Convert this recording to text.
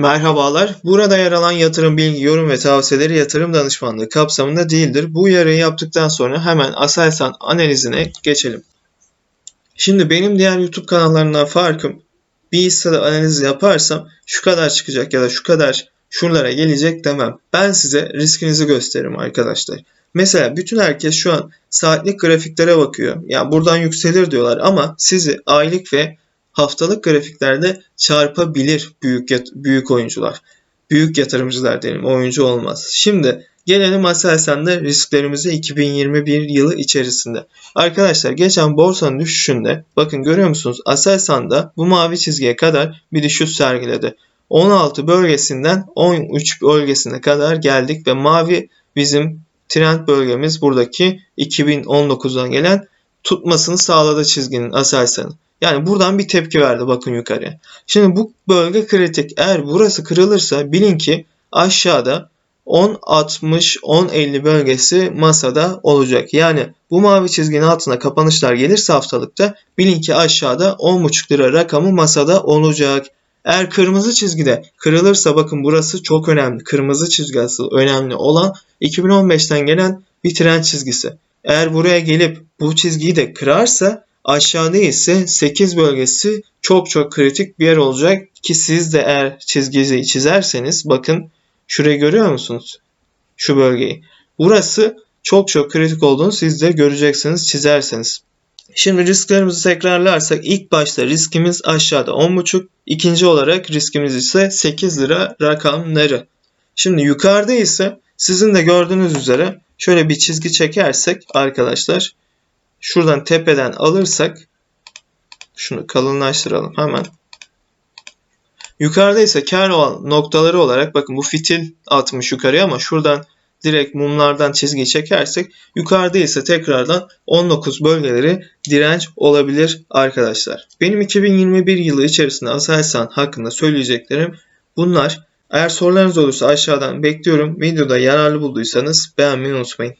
Merhabalar. Burada yer alan yatırım bilgi, yorum ve tavsiyeleri yatırım danışmanlığı kapsamında değildir. Bu uyarıyı yaptıktan sonra hemen Aselsan analizine geçelim. Şimdi benim diğer YouTube kanallarından farkım bir hissede analiz yaparsam şu kadar çıkacak ya da şu kadar şuralara gelecek demem. Ben size riskinizi gösteririm arkadaşlar. Mesela bütün herkes şu an saatlik grafiklere bakıyor. Yani buradan yükselir diyorlar ama sizi aylık ve haftalık grafiklerde çarpabilir büyük büyük oyuncular. Büyük yatırımcılar diyelim. Oyuncu olmaz. Şimdi gelelim Aselsan'da risklerimize 2021 yılı içerisinde. Arkadaşlar geçen borsanın düşüşünde bakın görüyor musunuz? Aselsan'da bu mavi çizgiye kadar bir düşüş sergiledi. 16 bölgesinden 13 bölgesine kadar geldik ve mavi bizim trend bölgemiz buradaki 2019'dan gelen tutmasını sağladı çizginin Aselsan'ın. Yani buradan bir tepki verdi bakın yukarıya. Şimdi bu bölge kritik. Eğer burası kırılırsa bilin ki aşağıda 10-60-10-50 bölgesi masada olacak. Yani bu mavi çizginin altına kapanışlar gelirse haftalıkta bilin ki aşağıda 10,5 lira rakamı masada olacak. Eğer kırmızı çizgide kırılırsa bakın burası çok önemli. Kırmızı çizgi asıl önemli olan 2015'ten gelen bir trend çizgisi. Eğer buraya gelip bu çizgiyi de kırarsa aşağıda ise 8 bölgesi çok çok kritik bir yer olacak ki siz de eğer çizgiyi çizerseniz bakın şurayı görüyor musunuz? Şu bölgeyi. Burası çok çok kritik olduğunu siz de göreceksiniz çizerseniz. Şimdi risklerimizi tekrarlarsak ilk başta riskimiz aşağıda 10.5, ikinci olarak riskimiz ise 8 lira rakamları. Şimdi yukarıda ise sizin de gördüğünüz üzere şöyle bir çizgi çekersek arkadaşlar şuradan tepeden alırsak şunu kalınlaştıralım hemen. Yukarıda ise kar olan noktaları olarak bakın bu fitil atmış yukarıya ama şuradan direkt mumlardan çizgi çekersek yukarıda ise tekrardan 19 bölgeleri direnç olabilir arkadaşlar. Benim 2021 yılı içerisinde Aselsan hakkında söyleyeceklerim bunlar. Eğer sorularınız olursa aşağıdan bekliyorum. Videoda yararlı bulduysanız beğenmeyi unutmayın.